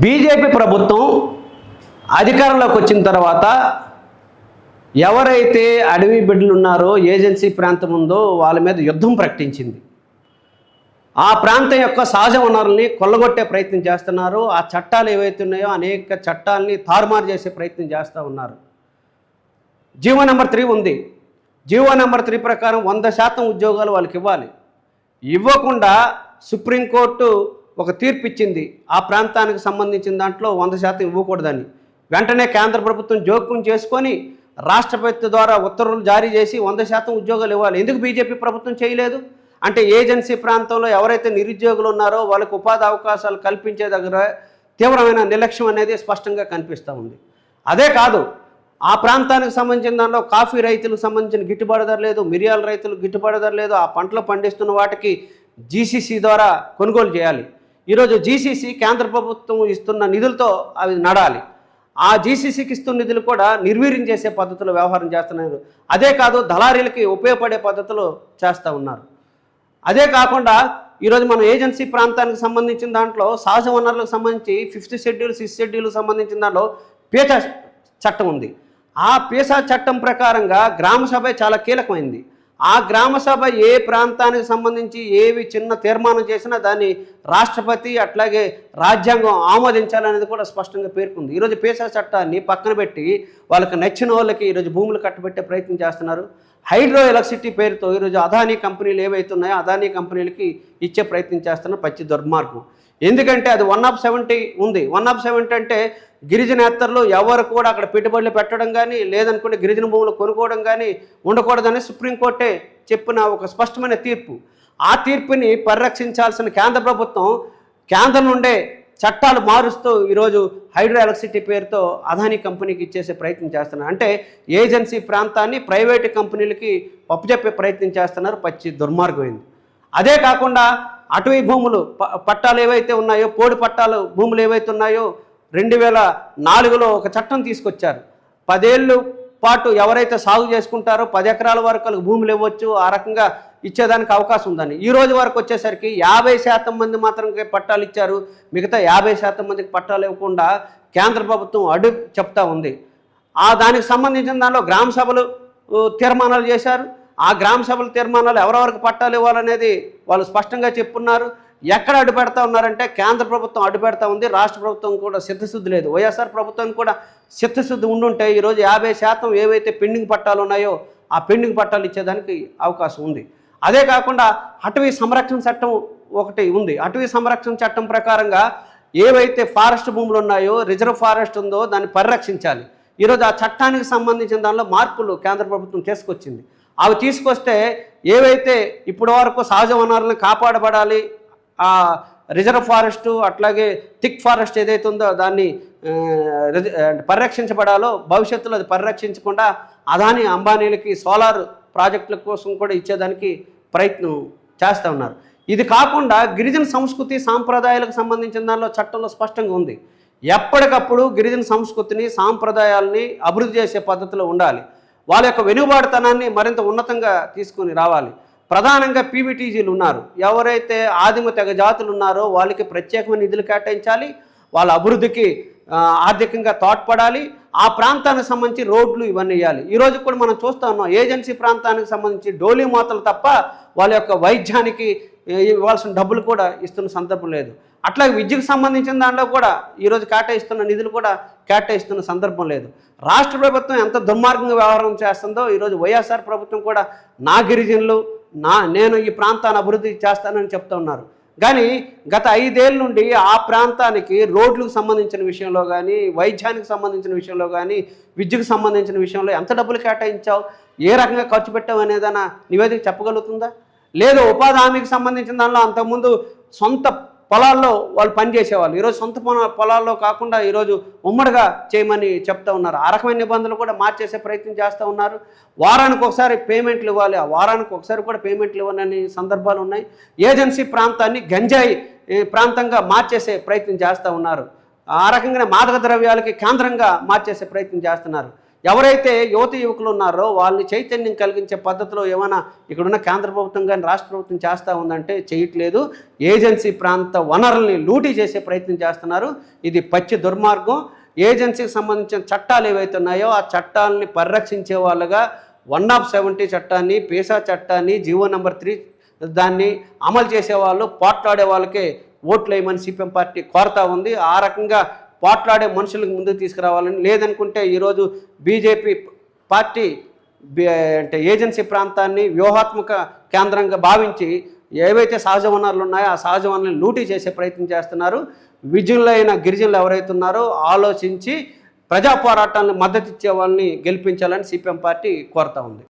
BJP ప్రభుత్వం అధికారంలోకి వచ్చిన తర్వాత ఎవరైతే అడవి బిడ్డలు ఉన్నారో ఏజెన్సీ ప్రాంతం ఉందో వాళ్ళ మీద యుద్ధం ప్రకటించింది. ఆ ప్రాంతం యొక్క సహజ వనరుల్ని కొల్లగొట్టే ప్రయత్నం చేస్తున్నారు. ఆ చట్టాలు ఏవైతే ఉన్నాయో అనేక చట్టాలని తారుమారు చేసే ప్రయత్నం చేస్తూ ఉన్నారు. జీవో నెంబర్ త్రీ ఉంది. జీవో నెంబర్ త్రీ ప్రకారం వంద శాతం ఉద్యోగాలు వాళ్ళకి ఇవ్వాలి. ఇవ్వకుండా సుప్రీంకోర్టు ఒక తీర్పు ఇచ్చింది. ఆ ప్రాంతానికి సంబంధించిన దాంట్లో వంద శాతం ఇవ్వకూడదని. వెంటనే కేంద్ర ప్రభుత్వం జోక్యం చేసుకొని రాష్ట్రపతి ద్వారా ఉత్తర్వులు జారీ చేసి వంద శాతం ఉద్యోగాలు ఇవ్వాలి. ఎందుకు బీజేపీ ప్రభుత్వం చేయలేదు? అంటే ఏజెన్సీ ప్రాంతంలో ఎవరైతే నిరుద్యోగులు ఉన్నారో వాళ్ళకు ఉపాధి అవకాశాలు కల్పించే దగ్గర తీవ్రమైన నిర్లక్ష్యం అనేది స్పష్టంగా కనిపిస్తూ ఉంది. అదే కాదు ఆ ప్రాంతానికి సంబంధించిన దానిలో కాఫీ రైతులకు సంబంధించిన గిట్టుబాటు ధర లేదు మిరియాల రైతులకు గిట్టుబాటు ధర లేదు ఆ పంటలు పండిస్తున్న వాటికి జీసీసీ ద్వారా కొనుగోలు చేయాలి. ఈరోజు జీసీసీ కేంద్ర ప్రభుత్వం ఇస్తున్న నిధులతో అవి నడాలి. ఆ జీసీసీకి ఇస్తున్న నిధులు కూడా నిర్వీర్యం చేసే పద్ధతిలో వ్యవహారం చేస్తున్నారు. అదే కాదు దళారీలకి ఉపయోగపడే పద్ధతిలో చేస్తూ ఉన్నారు. అదే కాకుండా ఈరోజు మనం ఏజెన్సీ ప్రాంతానికి సంబంధించిన దాంట్లో సహజ వనరులకు సంబంధించి ఫిఫ్త్ షెడ్యూల్ సిక్స్త్ షెడ్యూల్ సంబంధించిన దాంట్లో పీసా చట్టం ఉంది. ఆ పీసా చట్టం ప్రకారంగా గ్రామ సభ చాలా కీలకమైంది. ఆ గ్రామ సభ ఏ ప్రాంతానికి సంబంధించి ఏవి చిన్న తీర్మానం చేసినా దాన్ని రాష్ట్రపతి అట్లాగే రాజ్యాంగం ఆమోదించాలనేది కూడా స్పష్టంగా పేర్కొంది. ఈరోజు పేసా చట్టాన్ని పక్కన పెట్టి వాళ్ళకి నచ్చిన వాళ్ళకి ఈరోజు భూములు కట్టబెట్టే ప్రయత్నం చేస్తున్నారు. హైడ్రో ఎలక్ట్రిసిటీ పేరుతో ఈరోజు అదానీ కంపెనీలు ఏవైతున్నాయో అదానీ కంపెనీలకి ఇచ్చే ప్రయత్నం చేస్తున్న పచ్చి దుర్మార్గం. ఎందుకంటే అది వన్ ఆఫ్ సెవెంటీ ఉంది. వన్ ఆఫ్ సెవెంటీ అంటే గిరిజనేత్తర్లు ఎవరు కూడా అక్కడ పెట్టుబడులు పెట్టడం కానీ లేదనుకుంటే గిరిజన భూములు కొనుక్కోవడం కానీ ఉండకూడదని సుప్రీంకోర్టే చెప్పిన ఒక స్పష్టమైన తీర్పు. ఆ తీర్పుని పరిరక్షించాల్సిన కేంద్ర ప్రభుత్వం కేంద్రం నుండే చట్టాలు మారుస్తూ ఈరోజు హైడ్రో ఎలక్ట్రిసిటీ పేరుతో అదానీ కంపెనీకి ఇచ్చేసే ప్రయత్నం చేస్తున్నారు. అంటే ఏజెన్సీ ప్రాంతాన్ని ప్రైవేటు కంపెనీలకి పప్పుచెప్పే ప్రయత్నం చేస్తున్నారు. పచ్చి దుర్మార్గమైంది. అదే కాకుండా అటవీ భూములు ప- పట్టాలు ఏవైతే ఉన్నాయో పోడి పట్టాలు భూములు ఏవైతే ఉన్నాయో రెండు వేల నాలుగులో ఒక చట్టం తీసుకొచ్చారు. పదేళ్ళు పాటు ఎవరైతే సాగు చేసుకుంటారో పది ఎకరాల వరకు భూములు ఇవ్వచ్చు ఆ రకంగా ఇచ్చేదానికి అవకాశం ఉందని. ఈ రోజు వరకు వచ్చేసరికి యాభై శాతం మంది మాత్రమే పట్టాలు ఇచ్చారు. మిగతా యాభై శాతం మందికి పట్టాలు ఇవ్వకుండా కేంద్ర ప్రభుత్వం అడు చెప్తా ఉంది. ఆ దానికి సంబంధించిన దానిలో గ్రామ సభలు తీర్మానాలు చేశారు. ఆ గ్రామ సభల తీర్మానాలు ఎవరెవరికి పట్టాలు ఇవ్వాలనేది వాళ్ళు స్పష్టంగా చెప్పున్నారు. ఎక్కడ అడ్డుపెడతా ఉన్నారంటే కేంద్ర ప్రభుత్వం అడ్డుపెడతా ఉంది. రాష్ట్ర ప్రభుత్వం కూడా సిద్ధశుద్ధి లేదు. వైఎస్ఆర్ ప్రభుత్వం కూడా సిద్ధశుద్ధి ఉండుంటే ఈరోజు యాభై శాతం ఏవైతే పెండింగ్ పట్టాలు ఉన్నాయో ఆ పెండింగ్ పట్టాలు ఇచ్చేదానికి అవకాశం ఉంది. అదే కాకుండా అటవీ సంరక్షణ చట్టం ఒకటి ఉంది. అటవీ సంరక్షణ చట్టం ప్రకారంగా ఏవైతే ఫారెస్ట్ భూములు ఉన్నాయో రిజర్వ్ ఫారెస్ట్ ఉందో దాన్ని పరిరక్షించాలి. ఈరోజు ఆ చట్టానికి సంబంధించిన దానిలో మార్పులు కేంద్ర ప్రభుత్వం తీసుకొచ్చింది. అవి తీసుకొస్తే ఏవైతే ఇప్పటి వరకు సహజ వనరులను కాపాడబడాలి ఆ రిజర్వ్ ఫారెస్ట్ అట్లాగే థిక్ ఫారెస్ట్ ఏదైతే ఉందో దాన్ని పరిరక్షించబడాలో భవిష్యత్తులో అది పరిరక్షించకుండా అదాని అంబానీలకి సోలార్ ప్రాజెక్టుల కోసం కూడా ఇచ్చేదానికి ప్రయత్నం చేస్తూ ఉన్నారు. ఇది కాకుండా గిరిజన సంస్కృతి సాంప్రదాయాలకు సంబంధించిన దానిలో చట్టంలో స్పష్టంగా ఉంది. ఎప్పటికప్పుడు గిరిజన సంస్కృతిని సాంప్రదాయాల్ని అభివృద్ధి చేసే పద్ధతిలో ఉండాలి. వాళ్ళ యొక్క వెనుబాటుతనాన్ని మరింత ఉన్నతంగా తీసుకొని రావాలి. ప్రధానంగా పీవీటీజీలు ఉన్నారు. ఎవరైతే ఆదిమ తెగ జాతులు ఉన్నారో వాళ్ళకి ప్రత్యేకమైన నిధులు కేటాయించాలి. వాళ్ళ అభివృద్ధికి ఆర్థికంగా తోడ్పడాలి. ఆ ప్రాంతానికి సంబంధించి రోడ్లు ఇవన్నీ ఇవ్వాలి ఈరోజు కూడా మనం చూస్తా ఉన్నాం. ఏజెన్సీ ప్రాంతానికి సంబంధించి డోలీ మాతలు తప్ప వాళ్ళ యొక్క వైద్యానికి ఇవ్వాల్సిన డబ్బులు కూడా ఇస్తున్న సందర్భం లేదు. అట్లాగే విద్యకు సంబంధించిన దాంట్లో కూడా ఈరోజు కేటాయిస్తున్న నిధులు కూడా కేటాయిస్తున్న సందర్భం లేదు. రాష్ట్ర ప్రభుత్వం ఎంత దుర్మార్గంగా వ్యవహారం చేస్తుందో ఈరోజు వైఎస్ఆర్ ప్రభుత్వం కూడా నా గిరిజనులు నా నేను ఈ ప్రాంతాన్ని అభివృద్ధి చేస్తానని చెప్తా ఉన్నారు. కానీ గత ఐదేళ్ళ నుండి ఆ ప్రాంతానికి రోడ్లకు సంబంధించిన విషయంలో కానీ వైద్యానికి సంబంధించిన విషయంలో కానీ విద్యకు సంబంధించిన విషయంలో ఎంత డబ్బులు కేటాయించావు ఏ రకంగా ఖర్చు పెట్టావు అనేదన్నా నివేదిక చెప్పగలుగుతుందా? లేదు ఉపాధి హామీకి సంబంధించిన దానిలో అంతకుముందు సొంత పొలాల్లో వాళ్ళు పనిచేసేవాళ్ళు ఈరోజు సొంత పొలాల్లో కాకుండా ఈరోజు ఉమ్మడిగా చేయమని చెప్తా ఉన్నారు. ఆ రకమైన నిబంధనలు కూడా మార్చేసే ప్రయత్నం చేస్తూ ఉన్నారు. వారానికి ఒకసారి పేమెంట్లు ఇవ్వాలి. ఆ వారానికి ఒకసారి కూడా పేమెంట్లు ఇవ్వనని సందర్భాలు ఉన్నాయి. ఏజెన్సీ ప్రాంతాన్ని గంజాయి ప్రాంతంగా మార్చేసే ప్రయత్నం చేస్తూ ఉన్నారు. ఆ రకంగానే మాదక ద్రవ్యాలకి కేంద్రంగా మార్చేసే ప్రయత్నం చేస్తున్నారు. ఎవరైతే యువత యువకులు ఉన్నారో వాళ్ళని చైతన్యం కలిగించే పద్ధతిలో ఏమైనా ఇక్కడున్న కేంద్ర ప్రభుత్వం కానీ రాష్ట్ర ప్రభుత్వం చేస్తూ ఉందంటే చేయట్లేదు. ఏజెన్సీ ప్రాంత వనరుల్ని లూటీ చేసే ప్రయత్నం చేస్తున్నారు. ఇది పచ్చి దుర్మార్గం. ఏజెన్సీకి సంబంధించిన చట్టాలు ఏవైతే ఉన్నాయో ఆ చట్టాలని పరిరక్షించే వాళ్ళగా వన్ ఆఫ్ సెవెంటీ చట్టాన్ని పేసా చట్టాన్ని జీవో నెంబర్ త్రీ దాన్ని అమలు చేసే వాళ్ళు పోట్లాడే వాళ్ళకే ఓట్లు వేయమని సిపిఎం పార్టీ కోరుతా ఉంది. ఆ రకంగా పోట్లాడే మనుషులకు ముందుకు తీసుకురావాలని లేదనుకుంటే ఈరోజు బీజేపీ పార్టీ అంటే ఏజెన్సీ ప్రాంతాన్ని వ్యూహాత్మక కేంద్రంగా భావించి ఏవైతే సహజ వనరులు ఉన్నాయో ఆ సహజ వనరులను లూటీ చేసే ప్రయత్నం చేస్తున్నారు. విజయులైన గిరిజనులు ఎవరైతే ఉన్నారో ఆలోచించి ప్రజా పోరాటాలను మద్దతు ఇచ్చే వాళ్ళని గెలిపించాలని సిపిఎం పార్టీ కోరుతా ఉంది.